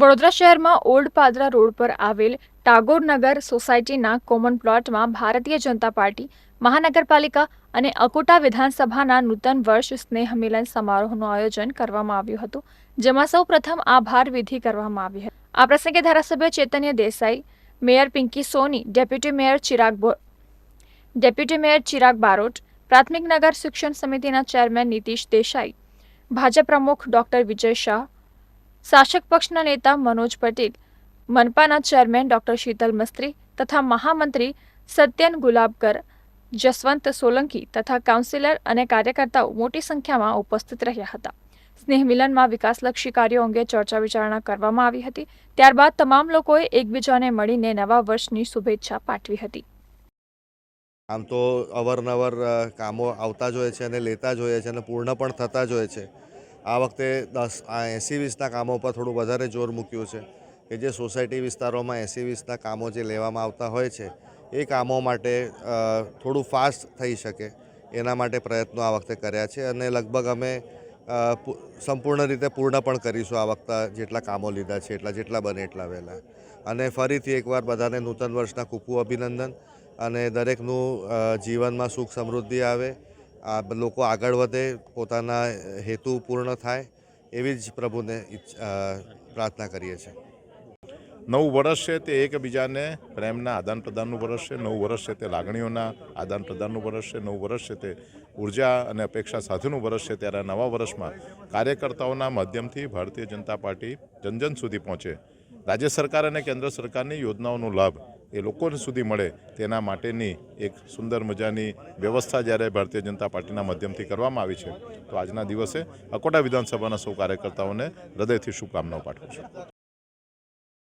વડોદરા શહેરમાં old Padra road પર આવેલ ટાગોરનગર સોસાયટીના કોમન પ્લોટમાં ભારતીય જનતા પાર્ટી, મહાનગરપાલિકા અને અકોટા વિધાનસભાના નૂતન વર્ષ સ્નેહ મિલન સમારોહનું આયોજન કરવામાં આવ્યું હતું, જેમાં સૌ પ્રથમ આભાર વિધિ કરવામાં આવી હતી. આ પ્રસંગે ધારાસભ્ય Chaitanya Desai, mayor Pinky Soni, deputy mayor Chirag deputy mayor Chirag Barot, પ્રાથમિક નગર શિક્ષણ સમિતિના ચેરમેન નીતિશ દેસાઈ, ભાજપ પ્રમુખ ડોક્ટર વિજય શાહ શાસક પક્ષના નેતા મનોજ પટેલ, મનપાના ચેરમેન ડોક્ટર શીતલ મસ્ત્રી તથા મહામંત્રી સત્યન ગુલાબકર, જસવંત સોલંકી તથા કાઉન્સિલર અને કાર્યકર્તાઓ મોટી સંખ્યામાં ઉપસ્થિત રહ્યા હતા. સ્નેહ મિલનમાં વિકાસલક્ષી કાર્યો અંગે ચર્ચા વિચારણા કરવામાં આવી હતી. ત્યારબાદ તમામ લોકોએ એકબીજાને મળીને નવા વર્ષની શુભેચ્છા પાઠવી હતી. આમ તો અવારનવાર કામો આવતા જ હોય છે અને લેતા જ હોય છે અને પૂર્ણ પણ થતા જ હોય છે. આ વખતે દસ, આ એંસી વીસના કામો પર થોડું વધારે જોર મૂક્યું છે કે જે સોસાયટી વિસ્તારોમાં એંસી વીસના કામો જે લેવામાં આવતા હોય છે, એ કામો માટે થોડું ફાસ્ટ થઈ શકે એના માટે પ્રયત્નો આ વખતે કર્યા છે અને લગભગ અમે સંપૂર્ણ રીતે પૂર્ણ પણ કરીશું આ વખતે જેટલા કામો લીધા છે, એટલા જેટલા બને એટલા વહેલા. અને ફરીથી એકવાર બધાને નૂતન વર્ષના કૂકુ અભિનંદન અને દરેકનું જીવનમાં સુખ સમૃદ્ધિ આવે આ લોકો આગળ વધે, પોતાના હેતુ પૂર્ણ થાય એવી જ પ્રભુને પ્રાર્થના કરીએ છીએ. નવું વર્ષ છે તે એકબીજાને પ્રેમના આદાન પ્રદાનનું વર્ષ છે, નવું વર્ષ છે તે લાગણીઓના આદાન પ્રદાનનું વર્ષ છે, નવું વર્ષ છે તે ઊર્જા અને અપેક્ષા સાથેનું વર્ષ છે ત્યારે નવા વર્ષમાં કાર્યકર્તાઓના માધ્યમથી ભારતીય જનતા પાર્ટી જન જન સુધી પહોંચે. રાજ્ય સરકાર અને કેન્દ્ર સરકારની યોજનાઓનો લાભ એ લોકો સુધી મળે તેના માટેની એક સુંદર મજાની વ્યવસ્થા જ્યારે ભારતીય જનતા પાર્ટીના માધ્યમથી કરવામાં આવી છે, તો આજના દિવસે અકોટા વિધાનસભાના સૌ કાર્યકર્તાઓને હૃદયથી શુભકામનાઓ પાઠવું છું.